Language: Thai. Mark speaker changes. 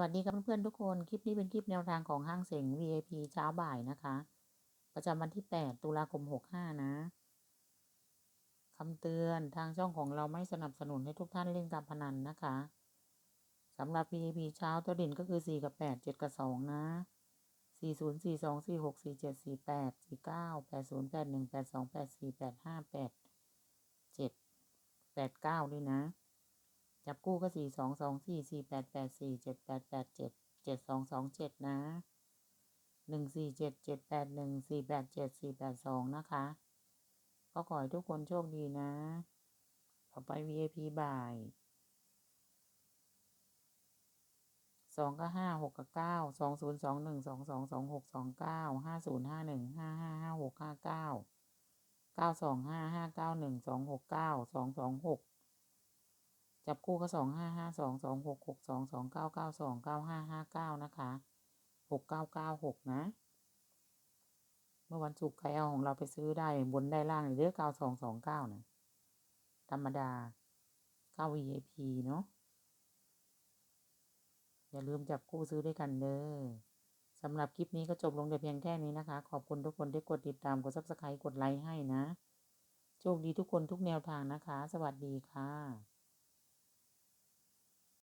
Speaker 1: วัสดีครับเพื่อนๆทุกคน คลิปนี้เป็นคลิปแนวทางของห้างเสง VIP เช้าบ่ายนะคะ ประจำวันที่ 8 ตุลาคม 65 นะคำเตือนทางช่องของเราไม่สนับสนุนให้ทุกท่านเล่นการพนันนะคะสำหรับ VIP เช้าตัวเด่นก็คือ 4 กับ 8 7 กับ 2 นะ 4 0 4 2 4 6 4 7 4 8 4 9 8 0 8 1 8 2 8 4 8 5 8 7 8 9 ด้วยนะ จับกู้ก็สี่สองสองสี่สี่แปดแปดสี่เจ็ดแปดแปดเจ็ดเจ็ดสองสองเจ็ดนะหนึ่งสี่เจ็ดเจ็ดแปดหนึ่งสี่แปดเจ็ดสี่แปดสองนะคะ ก็ขอให้ทุกคนโชคดีนะ ต่อไป VIP บ่ายสองก็ห้าหกกับเก้าสองศูนย์สองหนึ่งสองสองสองหกสองเก้าห้าศูนย์ห้าหนึ่งห้าห้าห้าหกห้าเก้าเก้าสองห้าห้าเก้าหนึ่งสองหกเก้าสองสองหก จับคู่ก็สองห้าห้าสองสองหกหกสองสองเก้าเก้าสองเก้าห้าห้าเก้านะคะหกเก้าเก้าหกนะ เมื่อวันศุกร์ใครเอาของเราไปซื้อได้บนได้ล่างเลือกเก้าสองสองเก้านะธรรมดาเก้า VIP เนาะอย่าลืมจับคู่ซื้อด้วยกันเด้อสำหรับคลิปนี้ก็จบลงแต่เพียงแค่นี้นะคะ ขอบคุณทุกคนที่กดติดตาม กดซับสไครต์กดไลค์ให้นะ โชคดีทุกคนทุกแนวทางนะคะ สวัสดีค่ะ